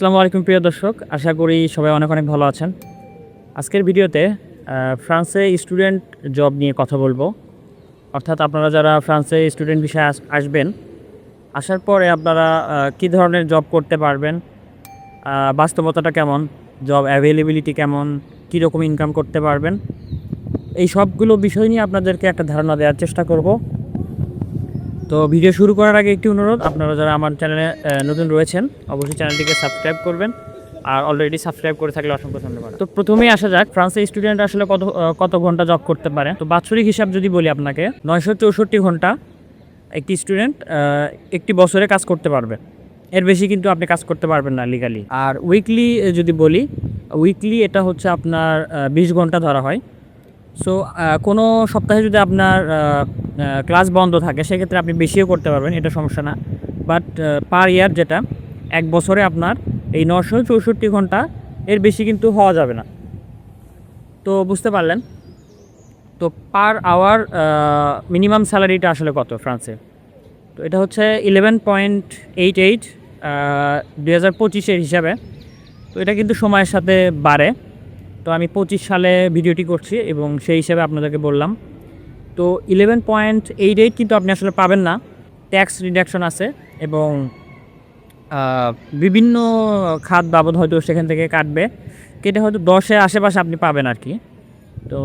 আসসালামু আলাইকুম প্রিয় দর্শক, আশা করি সবাই অনেক অনেক ভালো আছেন। আজকের ভিডিওতে ফ্রান্সে স্টুডেন্ট জব নিয়ে কথা বলব। অর্থাৎ আপনারা যারা ফ্রান্সে স্টুডেন্ট বিষয়ে আস- আসবেন, আসার পরে আপনারা কী ধরনের জব করতে পারবেন বাস্তবতাটা কেমন, জব অ্যাভেলেবিলিটি কেমন, কীরকম ইনকাম করতে পারবেন, এই সবগুলো বিষয় নিয়ে আপনাদেরকে একটা ধারণা দেওয়ার চেষ্টা করব। তো ভিডিও শুরু করার আগে একটি অনুরোধ, আপনারা যারা আমার চ্যানেলে নতুন রয়েছেন, অবশ্যই চ্যানেলটিকে সাবস্ক্রাইব করবেন। আর অলরেডি সাবস্ক্রাইব করে থাকলে অসংখ্য ধন্যবাদ। তো প্রথমেই আসা যাক, ফ্রান্সের স্টুডেন্ট আসলে কত কত ঘণ্টা জব করতে পারে? তো বাৎসরিক হিসাব যদি বলি আপনাকে, নয়শো চৌষট্টি ঘণ্টা একটি স্টুডেন্ট একটি বছরে কাজ করতে পারবে। এর বেশি কিন্তু আপনি কাজ করতে পারবেন না লিগালি আর উইকলি যদি বলি উইকলি এটা হচ্ছে আপনার বিশ ঘণ্টা ধরা হয়। সো কোনো সপ্তাহে যদি আপনার ক্লাস বন্ধ থাকে, সেক্ষেত্রে আপনি বেশিও করতে পারবেন, এটা সমস্যা না। বাট পার ইয়ার যেটা, এক বছরে আপনার এই নশো চৌষট্টি ঘণ্টা এর বেশি কিন্তু হওয়া যাবে না। তো বুঝতে পারলেন? তো পার আওয়ার মিনিমাম স্যালারিটা আসলে কত ফ্রান্সে তো এটা হচ্ছে ইলেভেন পয়েন্ট এইট এইট দুই হাজার পঁচিশের হিসাবে। তো এটা কিন্তু সময়ের সাথে বাড়ে। তো আমি পঁচিশ সালে ভিডিওটি করছি এবং সেই হিসাবে আপনাদেরকে বললাম। তো ইলেভেন পয়েন্ট এইট এইট কিন্তু আপনি আসলে পাবেন না। ট্যাক্স রিডাকশন আছে এবং বিভিন্ন খাত বাবদ হয়তো সেখান থেকে কাটবে। কেটে হয়তো দশের আশেপাশে আপনি পাবেন আর কি। তো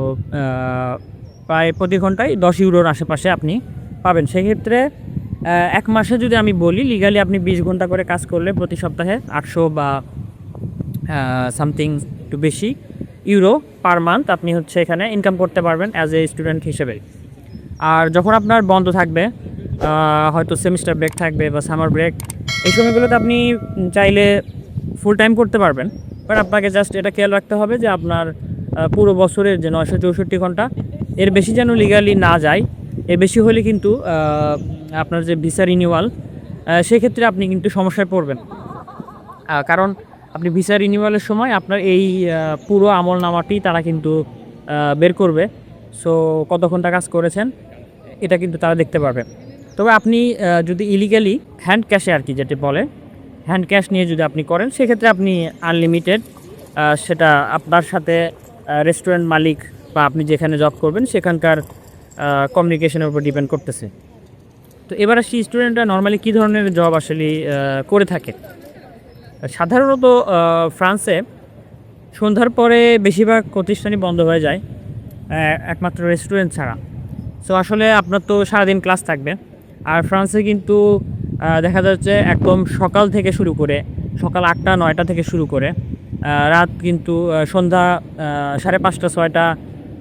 প্রায় প্রতি ঘন্টায় দশ ইউরোর আশেপাশে আপনি পাবেন। সেক্ষেত্রে এক মাসে যদি আমি বলি লিগালি আপনি বিশ ঘণ্টা করে কাজ করলে প্রতি সপ্তাহে আটশো বা সামথিং একটু বেশি ইউরো পার মান্থ আপনি হচ্ছে এখানে ইনকাম করতে পারবেন অ্যাজ এ স্টুডেন্ট হিসেবে আর যখন আপনার বন্ধ থাকবে হয়তো সেমিস্টার ব্রেক থাকবে বা সামার ব্রেক এই সময়গুলোতে আপনি চাইলে ফুল টাইম করতে পারবেন। বাট আপনাকে জাস্ট এটা খেয়াল রাখতে হবে যে আপনার পুরো বছরের যে নয়শো চৌষট্টি ঘণ্টা, এর বেশি যেন লিগালি না যায়, এর বেশি হলে কিন্তু আপনার যে ভিসা রিনিউয়াল সেক্ষেত্রে আপনি কিন্তু সমস্যায় পড়বেন। কারণ আপনি ভিসা রিনিউয়ালের সময় আপনার এই পুরো আমল নামাটি তারা কিন্তু বের করবে। সো কত ঘণ্টা কাজ করেছেন, এটা কিন্তু তারা দেখতে পারবে। তবে আপনি যদি ইলিগালি হ্যান্ড ক্যাশে আর কি যেটি বলে হ্যান্ড ক্যাশ নিয়ে যদি আপনি করেন, সেক্ষেত্রে আপনি আনলিমিটেড সেটা আপনার সাথে রেস্টুরেন্ট মালিক বা আপনি যেখানে জব করবেন, সেখানকার কমিউনিকেশনের উপর ডিপেন্ড করতেছে। তো এবার আসি স্টুডেন্টরা নর্মালি কী ধরনের জব আসলে করে থাকে? সাধারণত ফ্রান্সে সন্ধ্যার পরে বেশিরভাগ প্রতিষ্ঠানই বন্ধ হয়ে যায় একমাত্র রেস্টুরেন্ট ছাড়া। সো আসলে আপনার তো সারাদিন ক্লাস থাকবে। আর ফ্রান্সে কিন্তু দেখা যাচ্ছে একদম সকাল থেকে শুরু করে, সকাল আটটা, নয়টা থেকে শুরু করে রাত কিন্তু সন্ধ্যা সাড়ে পাঁচটা, ছয়টা,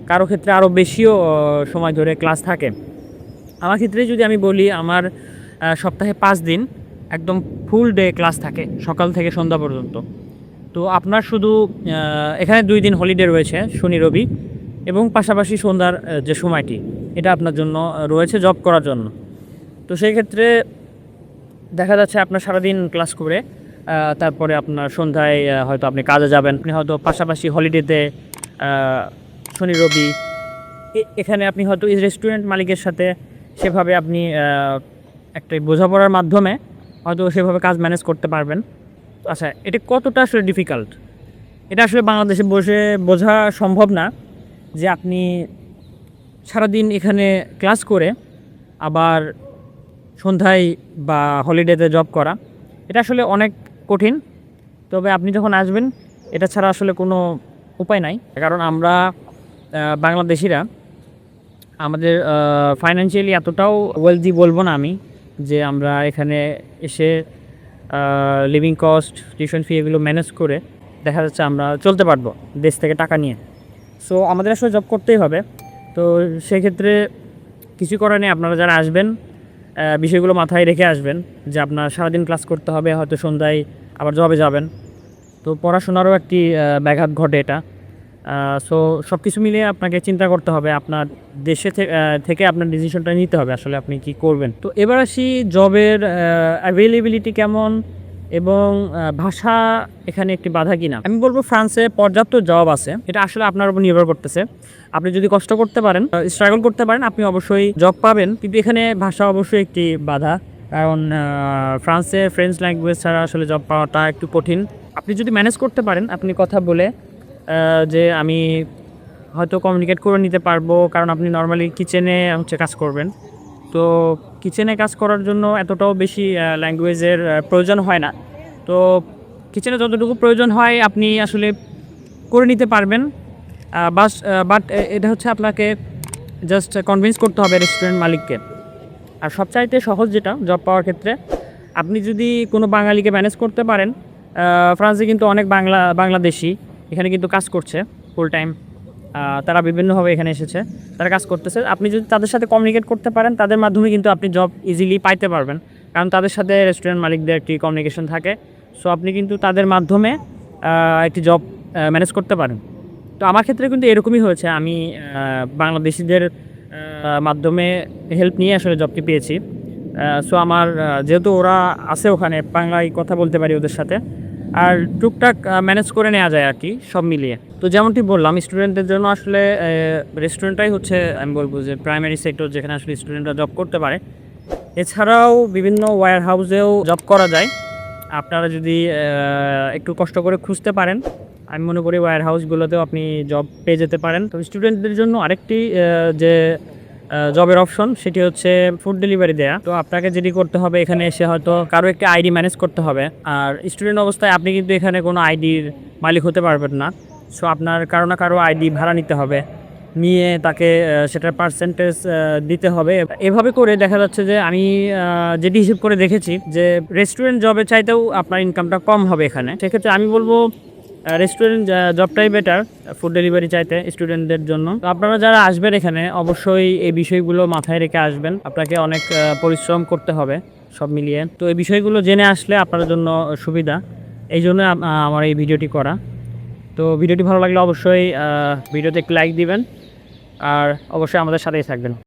কারও ক্ষেত্রে আরও বেশিও সময় ধরে ক্লাস থাকে। আমার ক্ষেত্রে যদি আমি বলি, আমার সপ্তাহে পাঁচ দিন একদম ফুল ডে ক্লাস থাকে, সকাল থেকে সন্ধ্যা পর্যন্ত। তো আপনার শুধু এখানে দুই দিন হলিডে রয়েছে, শনি, রবি, এবং পাশাপাশি সন্ধ্যার যে সময়টি, এটা আপনার জন্য রয়েছে জব করার জন্য। তো সেই ক্ষেত্রে দেখা যাচ্ছে আপনার সারাদিন ক্লাস করে তারপরে আপনার সন্ধ্যায় হয়তো আপনি কাজে যাবেন, আপনি হয়তো পাশাপাশি হলিডেতে শনি, রবি এখানে আপনি হয়তো রেস্টুরেন্ট মালিকের সাথে সেভাবে আপনি একটা বোঝাপড়ার মাধ্যমে হয়তো সেভাবে কাজ ম্যানেজ করতে পারবেন। আচ্ছা এটা কতটা আসলে ডিফিকাল্ট এটা আসলে বাংলাদেশে বসে বোঝা সম্ভব না যে আপনি সারাদিন এখানে ক্লাস করে আবার সন্ধ্যায় বা হলিডেতে জব করা। এটা আসলে অনেক কঠিন, তবে আপনি যখন আসবেন, এটা ছাড়া আসলে কোনো উপায় নাই। কারণ আমরা বাংলাদেশিরা, আমাদের ফাইন্যান্সিয়ালি এতটাও ওয়েলদি বলব না আমি যে আমরা এখানে এসে লিভিং কস্ট টিউশন ফি এগুলো ম্যানেজ করে দেখা যাচ্ছে আমরা চলতে পারব দেশ থেকে টাকা নিয়ে। সো আমাদের আসলে জব করতেই হবে। তো সেক্ষেত্রে কিছু করার নেই, আপনারা যারা আসবেন বিষয়গুলো মাথায় রেখে আসবেন যে আপনার সারাদিন ক্লাস করতে হবে, হয়তো সন্ধ্যায় আবার জবে যাবেন। তো পড়াশোনারও একটি ব্যাঘাত ঘটে এটা। সো সব কিছু মিলিয়ে আপনাকে চিন্তা করতে হবে, আপনার দেশে থেকে আপনার ডিসিশনটা নিতে হবে আসলে আপনি কি করবেন। তো এবার আসি জবের অ্যাভেলেবিলিটি কেমন এবং ভাষা এখানে একটি বাধা কিনা। আমি বলব ফ্রান্সে পর্যাপ্ত জব আছে, এটা আসলে আপনার উপর নির্ভর করতেছে। আপনি যদি কষ্ট করতে পারেন স্ট্রাগল করতে পারেন, আপনি অবশ্যই জব পাবেন। কিন্তু এখানে ভাষা অবশ্যই একটি বাধা, কারণ ফ্রান্সে ফ্রেঞ্চ ল্যাঙ্গুয়েজ ছাড়া আসলে জব পাওয়াটা একটু কঠিন। আপনি যদি ম্যানেজ করতে পারেন, আপনি কথা বলে যে আমি হয়তো কমিউনিকেট করে নিতে পারব, কারণ আপনি নর্মালি কিচেনে হচ্ছে কাজ করবেন। তো কিচেনে কাজ করার জন্য এতটাও বেশি ল্যাঙ্গুয়েজের প্রয়োজন হয় না। তো কিচেনে যতটুকু প্রয়োজন হয়, আপনি আসলে করে নিতে পারবেন। বাস বাট এটা হচ্ছে আপনাকে জাস্ট কনভিন্স করতে হবে রেস্টুরেন্ট মালিককে। আর সবচাইতে সহজ যেটা জব পাওয়ার ক্ষেত্রে, আপনি যদি কোনো বাঙালিকে ম্যানেজ করতে পারেন ফ্রান্সে কিন্তু অনেক বাংলা, বাংলাদেশি। এখানে কিন্তু কাজ করছে ফুল টাইম তারা বিভিন্নভাবে এখানে এসেছে, তারা কাজ করতেছে। আপনি যদি তাদের সাথে কমিউনিকেট করতে পারেন, তাদের মাধ্যমে কিন্তু আপনি জব ইজিলি পাইতে পারবেন। কারণ তাদের সাথে রেস্টুরেন্ট মালিকদের একটি কমিউনিকেশন থাকে। সো আপনি কিন্তু তাদের মাধ্যমে একটি জব ম্যানেজ করতে পারেন। তো আমার ক্ষেত্রে কিন্তু এরকমই হয়েছে। আমি বাংলাদেশিদের মাধ্যমে হেল্প নিয়ে আসলে জবটি পেয়েছি। সো আমার যেহেতু ওরা আছে ওখানে, বাংলায় কথা বলতে পারি ওদের সাথে। আর টুকটাক ম্যানেজ করে নেওয়া যায় আর কি, সব মিলিয়ে। তো যেমনটি বললাম স্টুডেন্টদের জন্য আসলে রেস্টুরেন্টটাই হচ্ছে, আমি বলব যে প্রাইমারি সেক্টর যেখানে আসলে স্টুডেন্টরা জব করতে পারে। এছাড়াও বিভিন্ন ওয়্যার হাউসেও জব করা যায়। আপনারা যদি একটু কষ্ট করে খুঁজতে পারেন, আমি মনে করি ওয়্যার হাউসগুলোতেও আপনি জব পেয়ে যেতে পারেন। তো স্টুডেন্টদের জন্য আরেকটি যে জবের অপশন সেটি হচ্ছে ফুড ডেলিভারি দেয়া। তো আপনাকে যেটি করতে হবে, এখানে এসে হয়তো কারও একটি আইডি ম্যানেজ করতে হবে। আর স্টুডেন্ট অবস্থায় আপনি কিন্তু এখানে কোনো আইডির মালিক হতে পারবেন না। সো আপনার কারও না কারও আইডি ভাড়া নিতে হবে। নিয়ে তাকে সেটার পার্সেন্টেজ দিতে হবে। এভাবে করে দেখা যাচ্ছে যে আমি যেটি হিসেব করে দেখেছি যে রেস্টুরেন্ট জবে চাইতেও আপনার ইনকামটা কম হবে এখানে। সেক্ষেত্রে আমি বলব রেস্টুরেন্ট জবটাই বেটার ফুড ডেলিভারি চাইতে স্টুডেন্টদের জন্য। তো আপনারা যারা আসবেন এখানে, অবশ্যই এই বিষয়গুলো মাথায় রেখে আসবেন। আপনাকে অনেক পরিশ্রম করতে হবে সব মিলিয়ে। তো এই বিষয়গুলো জেনে আসলে আপনার জন্য সুবিধা। এই জন্য আমার এই ভিডিওটি করা। তো ভিডিওটি ভালো লাগলে অবশ্যই ভিডিওতে একটু লাইক দিবেন। আর অবশ্যই আমাদের সাথেই থাকবেন।